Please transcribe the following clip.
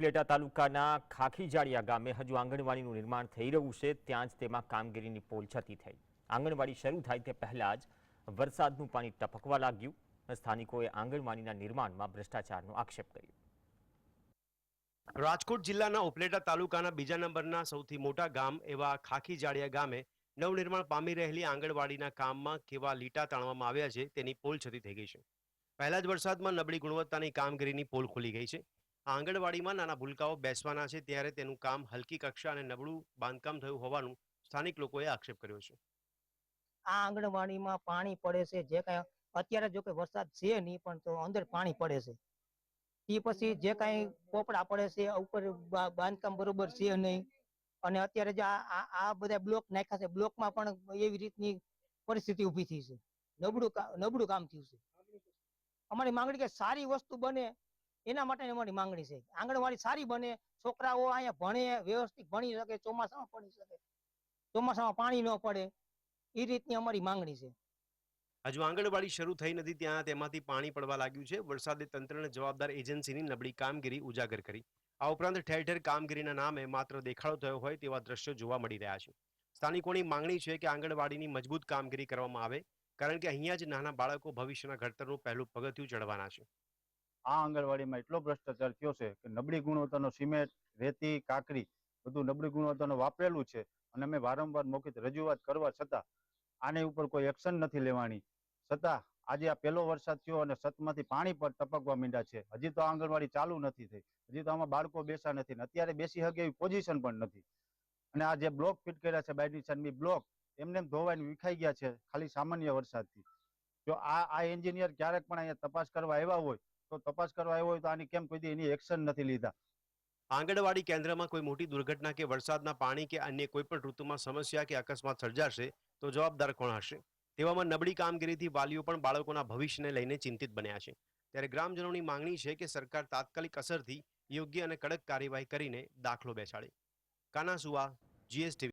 ઉપલેટા તાલુકાના ખાખીજાળિયા ગામે હજુ આંગણવાડીનું નિર્માણ થઈ રહ્યું છે. ત્યાં જ તેમાં કામગીરીની પોલછતી થઈ. આંગણવાડી શરૂ થાય તે પહેલાં જ વરસાદનું પાણી ટપકવા લાગ્યું સ્થાનિકોએ આંગણવાડીના નિર્માણમાં ભ્રષ્ટાચારનો આક્ષેપ કર્યો. રાજકોટ જિલ્લાના ઉપલેટા તાલુકાના બીજા નંબરના સૌથી મોટા ગામ એવા ખાખીજાળિયા ગામે નવનિર્માણ પામી રહેલી આંગણવાડીના કામમાં કેવા લીટા તાણવામાં આવ્યા છે તેની પોલ છતી થઈ ગઈ છે. પહેલા જ વરસાદમાં નબળી ગુણવત્તાની કામગીરીની પોલ ખુલી ગઈ છે. આંગણવાડીમાં નાના ભૂલકાઓ બેસવાના છે ત્યારે તેનું કામ હલકી કક્ષા અને નબળું બાંધકામ થયું હોવાનું સ્થાનિક લોકોએ આક્ષેપ કર્યો છે. આ આંગણવાડીમાં પાણી પડે છે, જે કાંઈ અત્યારે જો કે વરસાદ છે નહીં, પણ તો અંદર પાણી પડે છે. એ પછી જે કાંઈ પોપડા પડે છે ઉપર બાંધકામ બરોબર છે નહીં. અને અત્યારે જે આ, આ- બધા બ્લોક નાખ્યા છે, બ્લોકમાં પણ એવી રીતની પરિસ્થિતિ ઊભી થઈ છે. નબળું નબળું કામ થયું છે. અમારી માંગણી કે સારી વસ્તુ બને એના માટે અમારી માંગણી છે. આંગણવાડી સારી બને, છોકરાઓ અહીંયા ભણે, વ્યવસ્થિત ભણી શકે, ચોમાસામાં ભણી શકે, ચોમાસામાં પાણી ન પડે એ રીતની અમારી માંગણી છે. હજુ આંગણવાડી શરૂ થઈ નથી ત્યાં, તેમાંથી પાણી પડવા લાગ્યું છે. વરસાદે તંત્રને જવાબદાર એજન્સીની નબળી કામગીરી ઉજાગર કરી. આ ઉપરાંત ઠેર ઠેર કામગીરીના નામે માત્ર દેખાડો થયો હોય તેવા દ્રશ્યો જોવા મળી રહ્યા છે. સ્થાનિકોની માંગણી છે કે આંગણવાડીની મજબૂત કામગીરી કરવામાં આવે, કારણ કે અહીંયા જ નાના બાળકો ભવિષ્યના ઘડતરનું પહેલું પગથિયું ચડવાના છે. આ આંગણવાડીમાં એટલો ભ્રષ્ટાચાર થયો છે કે નબળી ગુણવત્તાનો સિમેન્ટ, રેતી કાકરી બધું નબળી ગુણવત્તાનું વાપરેલું છે અને અમે વારંવાર મૌખિક રજૂઆત કરવા છતાં આની ઉપર કોઈ એક્શન નથી લેવાની. છતાં આજે આ પહેલો વરસાદ થયો અને સતમાંથી પાણી પર ટપકવા માંડ્યા છે. હજી તો આંગણવાડી ચાલુ નથી થઈ. હજી તો આમાં બાળકો બેસા નથી અત્યારે બેસી શકે એવી પોઝિશન પણ નથી. અને આ જે બ્લોક ફિટ કર્યા છે સાઈડની બ્લોક, એમને એમ ધોવાઈને વિખાઈ ગયા છે ખાલી સામાન્ય વરસાદથી. જો આ આ એન્જિનિયર ક્યારેક પણ અહીંયા તપાસ કરવા આવ્યા હોય તપાસ કરવા આવ્યો હોય તો આની કેમ કોઈ એની એક્શન નથી લીધા. આંગણવાડી કેન્દ્રમાં કોઈ મોટી દુર્ઘટના કે વરસાદના પાણી કે અન્ય કોઈ પણ ઋતુમાં સમસ્યા કે અકસ્માત સર્જાશે તો જવાબદાર કોણ હશે? તેવામાં નબળી કામગીરીથી વાલીઓ પણ બાળકોના ભવિષ્યને લઈને ચિંતિત બન્યા છે. ત્યારે ગ્રામજનોની માંગણી છે કે સરકાર તાત્કાલિક અસરથી યોગ્ય અને કડક કાર્યવાહી કરીને દાખલો બેસાડે. કાનાસુવા જીએસટીવી